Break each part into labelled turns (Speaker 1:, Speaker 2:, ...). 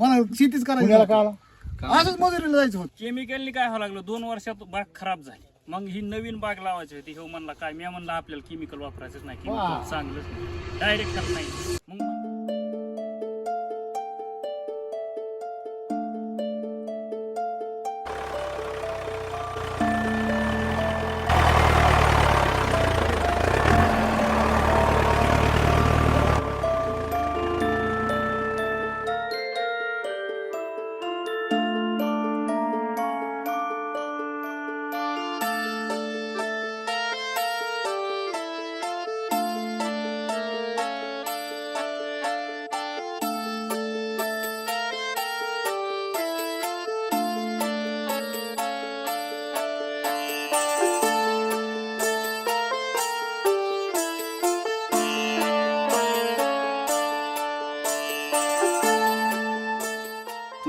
Speaker 1: मला शेतीच
Speaker 2: पुण्याला
Speaker 1: करायची
Speaker 2: का? आला
Speaker 1: असंच मजुरीला जायचं होतं.
Speaker 3: केमिकलनी काय व्हावं लागलं? दोन वर्षात बाग खराब झाली. मग ही नवीन बाग लावायची होती. हे म्हणला काय? मी म्हणलं आपल्याला केमिकल वापरायचंच नाही. केमिकल चांगलंच डायरेक्ट नाही.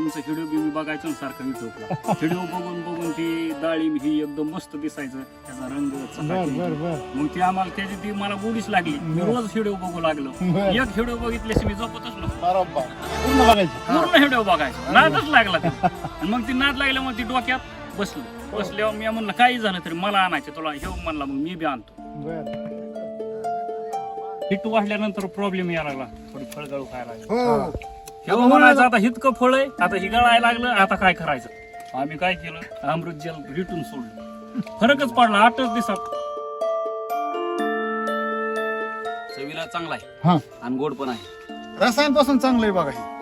Speaker 3: तुमचं व्हिडिओ बी मी बघायचो ना सारखं युट्यूबला व्हिडिओ बघून बघून ती डाळिंब ही एकदम मस्त दिसायचं. त्याचा रंग
Speaker 2: बर
Speaker 3: चकाकी.
Speaker 2: बर बर.
Speaker 3: मग ती आम्हाला त्याची ती मला गोडीच लागली. मी
Speaker 2: बरं.
Speaker 3: रोज व्हिडिओ बघू लागलो.
Speaker 2: बरं.
Speaker 3: एक व्हिडिओ बघितल्याशी मी झोपतच नव्हतो.
Speaker 2: बरोबर. पूर्ण बघायची.
Speaker 3: पूर्ण व्हिडिओ बघायचो. नादच लागला ते. आणि मग ती नाद लागल्यामुळे ती डोक्यात बसलं. बसल्यावर मी म्हणलं काही झालं तरी मला आणायचं. तुला हे म्हणला मग मी बी आणतो.
Speaker 2: बर.
Speaker 3: हिट वाढल्यानंतर प्रॉब्लेम यायला लागला. थोडी फळगळू खायला लागली.
Speaker 1: हो.
Speaker 3: म्हणायचं आता इतकं फळ आहे आता ही गळायला लागलं आता काय करायचं? आम्ही काय केलं? अमृत जल रिटून सोडलं. फरकच पडला आठच दिवसात.
Speaker 4: चवीला चांगला आहे
Speaker 2: हा.
Speaker 4: आणि गोड पण आहे.
Speaker 1: रसायनपासून चांगलं आहे बघा हे.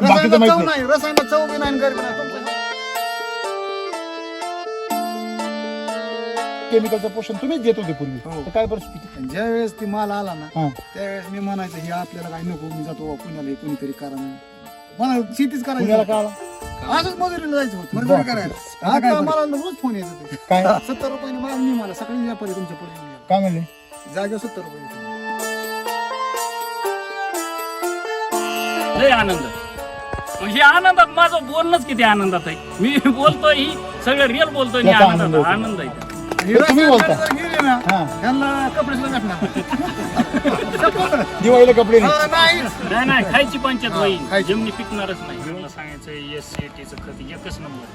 Speaker 2: बाकीचं
Speaker 1: रसायनाला
Speaker 2: माहीत
Speaker 1: चव
Speaker 2: नाही.
Speaker 1: नाही रसायनाला चव बी नाही आणि गरबी नाही.
Speaker 2: केमिकलचं पोषण तुम्हीच देत होते पूर्वी
Speaker 1: हो.
Speaker 2: तर काय परिस्थिती
Speaker 1: ज्या वेळेस ती माल आला ना
Speaker 2: हा
Speaker 1: त्यावेळेस मी म्हणायचं हे आपल्याला काय नको मी जातो पुण्याला हे कोणीतरी करा मला शेतीच करायची
Speaker 2: पुण्याला का
Speaker 1: होती.
Speaker 2: आला
Speaker 1: असंच मजुरीला जायचं होतं
Speaker 2: बरं.
Speaker 1: मजुरी करायला
Speaker 2: आता काय
Speaker 1: आता
Speaker 2: बरं?
Speaker 1: मला रोज फोन येतो ते.
Speaker 2: काय
Speaker 1: सत्तर रुपयाने मला मी मला सकाळी व्यापारी तुमच्यापुढे येऊन गेला.
Speaker 2: काय म्हणले
Speaker 1: जागेवर सत्तर रुपये देतो.
Speaker 3: लय आनंद हे आनंदात माझं बोलणंच किती आनंदात आहे मी बोलतोय ही सगळं रिअल बोलतोय आणि
Speaker 2: त्याचा आनंद
Speaker 3: आनंदात
Speaker 2: होतो.
Speaker 3: आनंद आहे
Speaker 2: तुम्ही बोलता. हा. दिवाळीला कपडे नाही.
Speaker 1: नाही.
Speaker 3: खायची पंचायत होईल.
Speaker 1: खायची.
Speaker 3: जमिनी पिकणारच नाही. मला सांगायचं एस सी टीचं खत एकच नंबर.